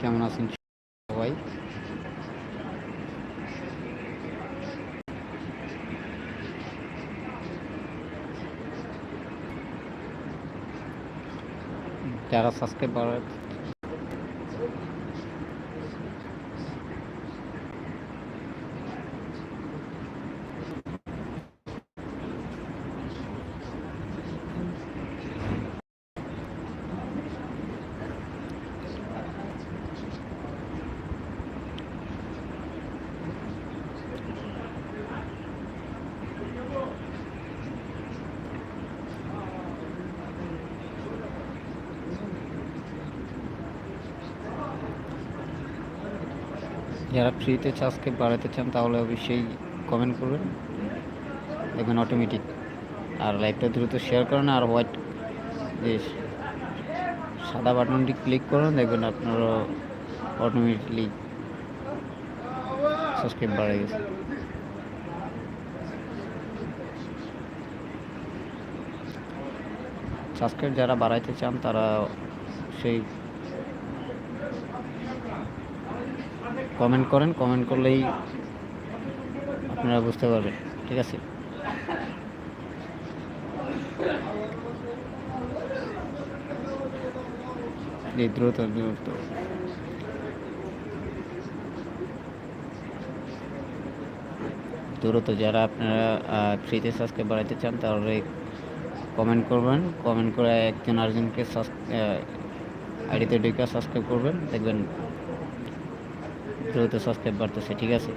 কেমন আছেন সবাই? যারা সাবস্ক্রাইব যারা ফ্রিতে সাবস্ক্রাইব বাড়াতে চান, তাহলে অবশ্যই কমেন্ট করবেন। দেখবেন অটোমেটিক আর লাইভটা দ্রুত শেয়ার করেন আর হোয়াইট যে সাদা বাটনটি ক্লিক করুন, দেখবেন আপনারও অটোমেটিকলি সাবস্ক্রাইব বাড়ে গেছে। সাবস্ক্রাইব যারা বাড়াইতে চান, তারা সেই কমেন্ট করেন কমেন্ট করলেই আপনারা বুঝতে পারবেন, ঠিক আছে? দ্রুত দ্রুত। দ্রুত যারা আপনারা ফ্রিতে সাবস্ক্রাইব বাড়াইতে চান, তাহলে কমেন্ট করবেন কমেন্ট করে একজন আরেকজনকে আইডিতে ঢুকে সাবস্ক্রাইব করবেন, দেখবেন দ্রুত সাবস্ক্রাইব বাড়তেছে, ঠিক আছে?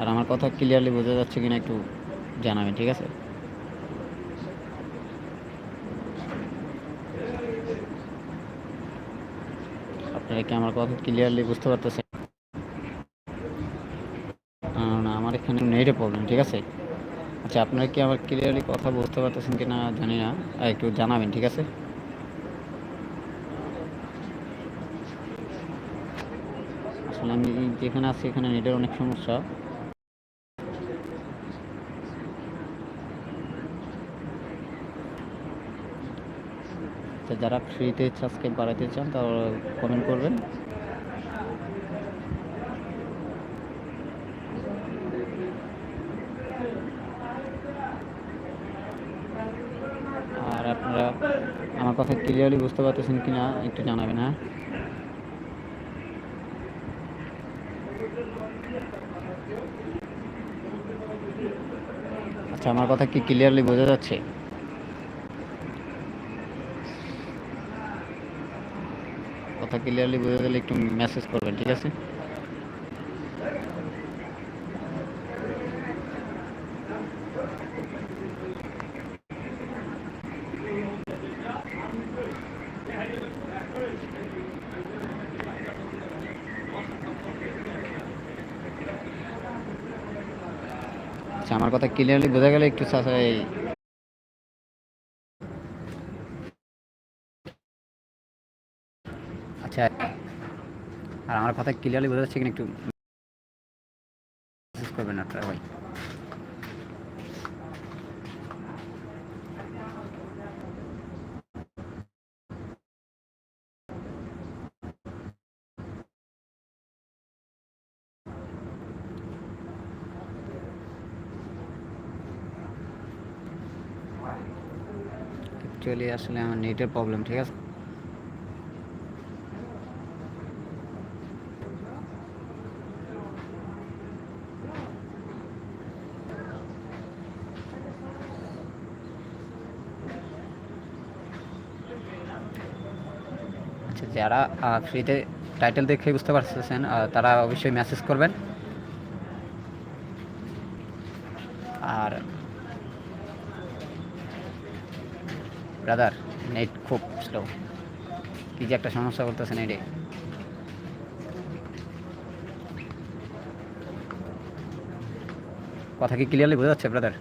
আর আমার কথা ক্লিয়ারলি বোঝা যাচ্ছে কিনা একটু জানাবেন, ঠিক আছে? আপনারা কি আমার কথা ক্লিয়ারলি বুঝতে পারতেছেন? আমার এখানে নেটে প্রবলেম ঠিক আছে? আচ্ছা আপনারা কি আমার ক্লিয়ারলি কথা বুঝতে পারতেছেন কিনা জানি না একটু জানাবেন, ঠিক আছে? আসলে আমি যেখানে আছি এখানে নেটের অনেক সমস্যা। যারা ফ্রিতে সাবস্ক্রাইব বাড়াতে চান তারা কমেন্ট করবেন। আর আপনারা আমার কথা ক্লিয়ারলি বুঝতে পারতেছেন কিনা একটু জানাবেন হ্যাঁ? আচ্ছা আমার কথা কি ক্লিয়ারলি বোঝা যাচ্ছে? কথা ক্লিয়ারলি বোঝা গেলে একটু মেসেজ করবেন, ঠিক আছে? আচ্ছা আমার কথা ক্লিয়ারলি বোঝা গেলে একটু আচ্ছা আর আমার কথা ক্লিয়ারলি বোঝা যাচ্ছে কিনা একটু করবেন আপনারা, ভাই। অ্যাকচুয়ালি আসলে আমার নেটের প্রবলেম ঠিক আছে? আচ্ছা যারা ফ্রিতে টাইটেল দেখে বুঝতে পারতেছেন তারা অবশ্যই মেসেজ করবেন। আর ব্রাদার নেট খুব স্লো কি যে একটা সমস্যা করতেছে নেটে কথা কি ক্লিয়ারলি বোঝা যাচ্ছে ব্রাদার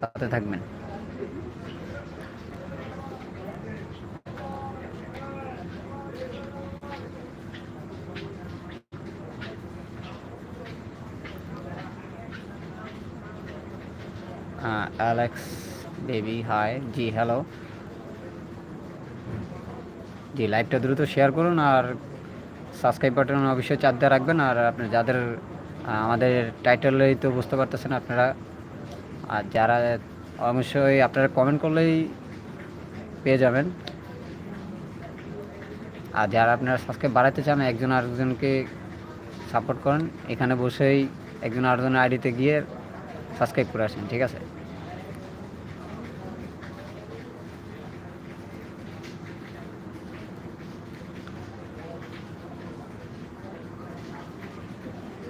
সাথে থাকবেন। অ্যালেক্স বেবি হাই জি হ্যালো জি লাইভটা দ্রুত শেয়ার করুন আর সাবস্ক্রাইব বাটন অবশ্যই চাপ দিয়ে রাখবেন আর আপনি যাদের আমাদের টাইটেলেই তো বুঝতে পারতেছেন আপনারা, আর যারা অবশ্যই আপনারা কমেন্ট করলেই পেয়ে যাবেন। আর যারা আপনারা সাবস্ক্রাইব বাড়াতে চান, একজন আরেকজনকে সাপোর্ট করেন। এখানে বসেই একজন আরেকজনের আইডিতে গিয়ে সাবস্ক্রাইব করে আসেন, ঠিক আছে?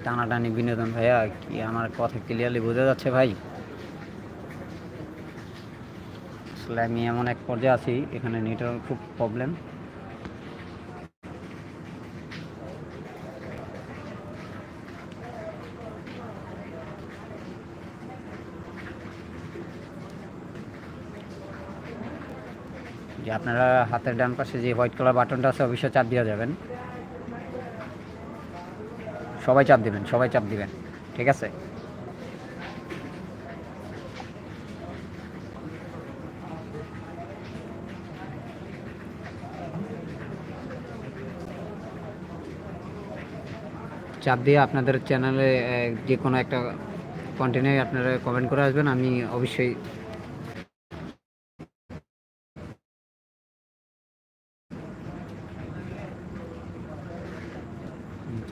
টানাটানি বিনোদন ভাইয়া, কি আমার কথা ক্লিয়ারলি বোঝা যাচ্ছে ভাই? আসলে আমি এমন এক পর্যায়ে আছি, এখানে নেটওয়ার্ক খুব প্রবলেম যে আপনারা হাতের ডান পাশে যে হোয়াইট কালার বাটনটা আছে, অবশ্যই চাপ দিয়ে যাবেন। সবাই চাপ দিবেন, সবাই চাপ দিবেন, ঠিক আছে? চাপ দিয়ে আপনাদের চ্যানেলে যে কোনো একটা কন্টেন্টে আপনারা কমেন্ট করে আসবেন, আমি অবশ্যই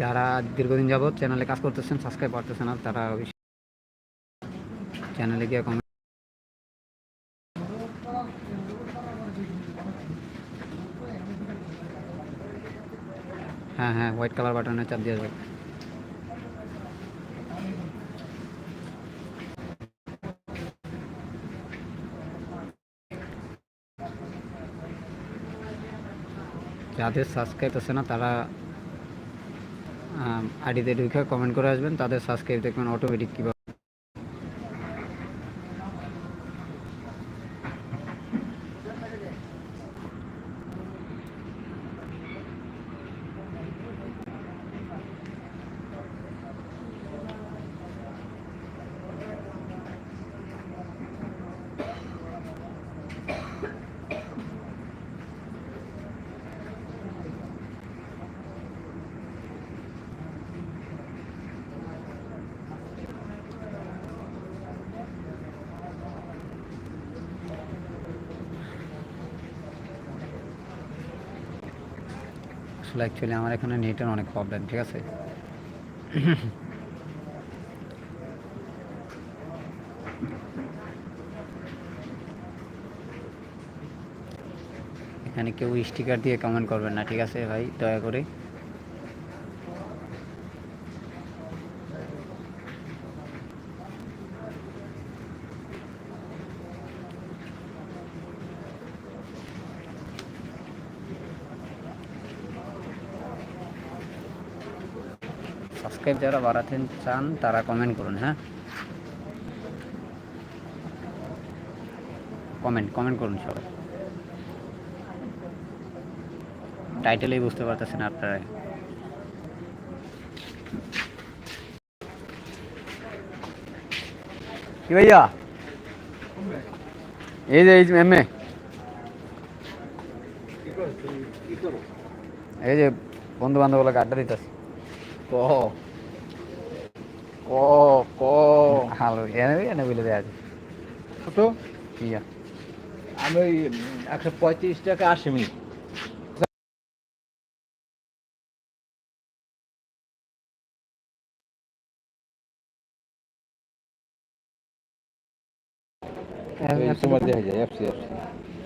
যারা দীর্ঘদিন যাবত চ্যানেলে কাজ করতেছেন সাবস্ক্রাইব করতেছেন না তারা অবশ্যই চ্যানেলে গিয়ে কমেন্ট হ্যাঁ হ্যাঁ হোয়াইট কালার বাটনে চাপ দিয়ে যাবে। যাদের সাবস্ক্রাইব আছে না, তারা আইডিতে ঢুকে কমেন্ট করে আসবেন তাদের সাবস্ক্রাইব দেখবেন অটোমেটিক কীভাবে আসলে অ্যাকচুয়ালি আমার এখানে নেটের অনেক প্রবলেম ঠিক আছে? এখানে কেউ স্টিকার দিয়ে কমেন্ট করবেন না, ঠিক আছে ভাই? দয়া করে। সাবস্ক্রাইব যারা বাড়াতে চান, তারা কমেন্ট করুন হ্যাঁ? কমেন্ট কমেন্ট করুন সবাই। টাইটেলেই বুঝতে পারতেছেন আপনারা। কি ভাইয়া? এই যে এই যে, এম এই যে বন্ধু বান্ধব আড্ডা দিতেছে। ক ক ক। ভালো এনে এনে বলে দেওয়া আছে কত? ইয়া। আমি ওই একশো পঁয়ত্রিশ টাকা আসে মিনিট। তোমার দেখা যায় এফসি এফসি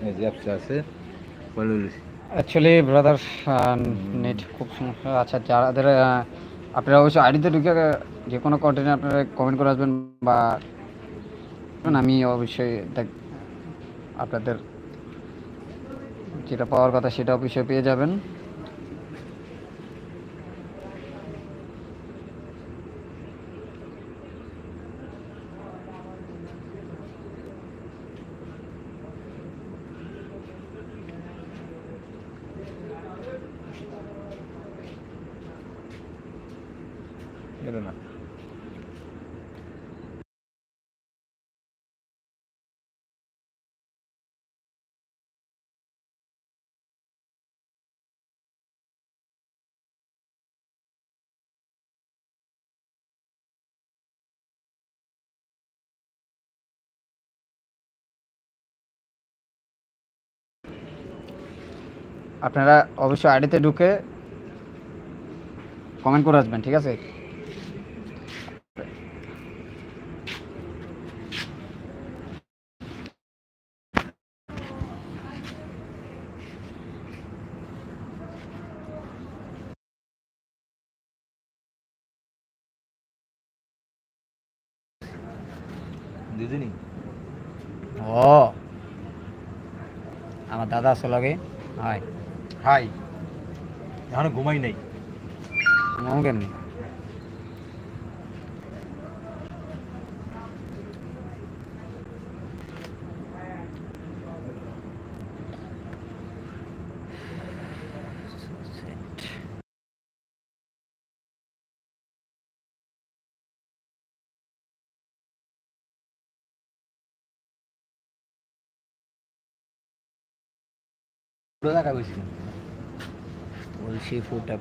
এই যে এফসি আছে অ্যাকচুয়ালি ব্রাদার নেট খুব সমস্যা আচ্ছা যাদের আপনারা অবশ্যই আইডিতে ঢুকে যে কোনো কন্টেন্টে আপনারা কমেন্ট করে আসবেন বা আমি অবশ্যই দেখ আপনাদের যেটা পাওয়ার কথা সেটা অবশ্যই পেয়ে যাবেন। আপনারা অবশ্যই আইডিতে ঢুকে কমেন্ট করে আসবেন ঠিক আছে? দুদিনই ও। আমার দাদা আসো লাগে। Hi hi. এখন ঘুমাই নাই। ঘুমাও কেমনি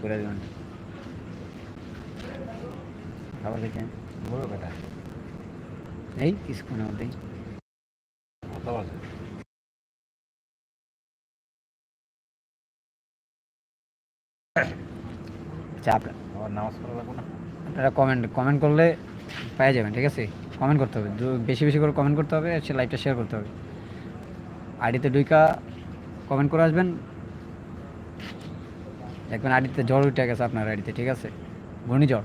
করে দেবেন। খাবার খেতে বড় কথা। এই চাপ নামাজ পড়া লাগবে না? আপনারা কমেন্ট কমেন্ট করলে পেয়ে যাবেন ঠিক আছে? কমেন্ট করতে হবে। বেশি বেশি করে কমেন্ট করতে হবে সে লাইভটা শেয়ার করতে হবে। আইডিতে দুইকা কমেন্ট করে আসবেন। দেখবেন আইডিতে জ্বর উঠে গেছে আপনার আইডিতে ঠিক আছে? ঘূর্ণিঝড়।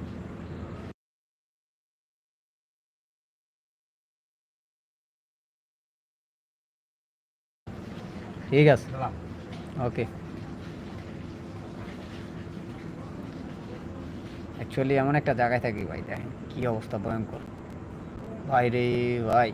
ঠিক আছে। ওকে। অ্যাকচুয়ালি এমন একটা জায়গায় থাকি ভাই দেখেন কী অবস্থা ভয়ঙ্কর। ভাই রে ভাই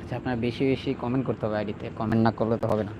আচ্ছা আপনার বেশি বেশি কমেন্ট করতে হবে আইডিতে কমেন্ট না করলে তো হবে না।